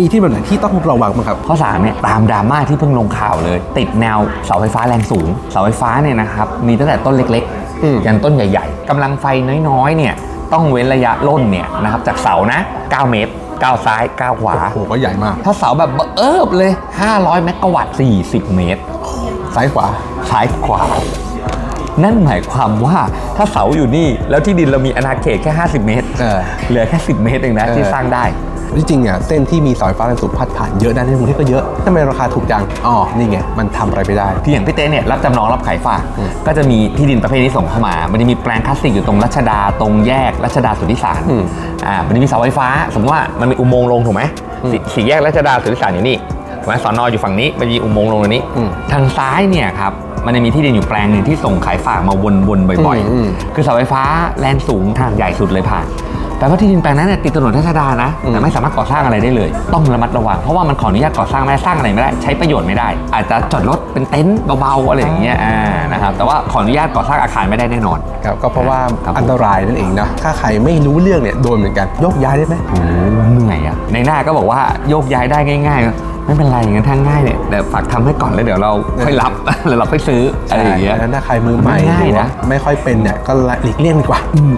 มีที่แบบไหนที่ต้องระวังบ้างครับ ข้อ3เนี่ยตามดราม่าที่เพิ่งลงข่าวเลย ติดแนวเสาไฟฟ้าแรงสูง เสาไฟฟ้าเนี่ยนะครับมีตั้งแต่ต้นเล็กอืมๆยันต้นใหญ่ ๆกำลังไฟน้อยๆเนี่ยต้องเว้นระยะล่นเนี่ยนะครับจากเสานะ 9 เมตรก้าวซ้ายก้าวขวาโอ้โหก็ใหญ่มาก ถ้าเสาแบบเอิบเลย 500 เมกะวัตต์40 เมตร ซ้ายขวา ซ้ายขวา นั่นหมายความว่าถ้าเสาอยู่นี่ แล้วที่ดินเรามีอาณาเขตแค่ 50 เมตรเออเหลือแค่ 10 เมตรเองนะเออที่สร้างได้ ที่จริงอะเส้นที่มีเสาไฟฟ้าแรงสูงพัดผ่านเยอะนะในกรุงเทพก็เยอะทำไมราคาถูกจังอ๋อนี่ไงมันทำอะไรไม่ได้ ที่อย่างพี่เต้เนี่ยรับจำนองรับขายฝาก ก็จะมีที่ดินประเภทนี้ส่งเข้ามา มันจะมีแปลงคลาสสิกอยู่ตรงรัชดาตรงแยกรัชดาสุทธิสารอืมอ่ามันจะมีเสาไฟฟ้า สมมติว่ามันมีอุโมงค์ลงถูกไหมสี่สี่แยกรัชดาสุทธิสารอยู่นี่ถูกไหมสอนออยู่ฝั่งนี้มันมีอุโมงค์ลงตรงนี้อืมทางซ้ายเนี่ยครับมันจะมีที่ดินอยู่แปลงหนึ่งที่ส่งขายฝากมาวนๆบ่อยอืมอืมๆคือเสาไฟฟ้าแรงสูงทางใหญ่สุดเลยผ่าน แต่ว่าที่ดินแปลงนั้นเนี่ยติดถนนรัชดานะอืมแต่ไม่สามารถก่อสร้างอะไรได้เลย ต้องระมัดระวังเพราะว่ามันขออนุญาตก่อสร้างไม่ได้สร้างอะไรไม่ได้ ใช้ประโยชน์ไม่ได้ อาจจะจอดรถเป็นเต็นท์เบาๆอะไรอย่างเงี้ยอ่านะครับแต่ว่าขออนุญาตก่อสร้างอาคารไม่ได้แน่นอนครับก็เพราะว่าครับผมอันตรายนั่นเองนะถ้าใครไม่รู้เรื่องเนี่ยโดนเหมือนกันยกย้ายได้ไหมโอ้เหนื่อยอะในหน้าก็บอกว่าโยกย้ายได้ง่าย ๆไม่เป็นไรงั้นถ้าง่ายเนี่ยเดี๋ยวฝากทำให้ก่อนแล้วเดี๋ยวเราค่อยรับแล้วเราค่อยซื้ออะไรอย่างเงี้ยดังนั้นถ้าใครมือใหม่ง่ายหรือนะว่าไม่ค่อยเป็นเนี่ยก็หลีกเลี่ยงดีกว่าอืม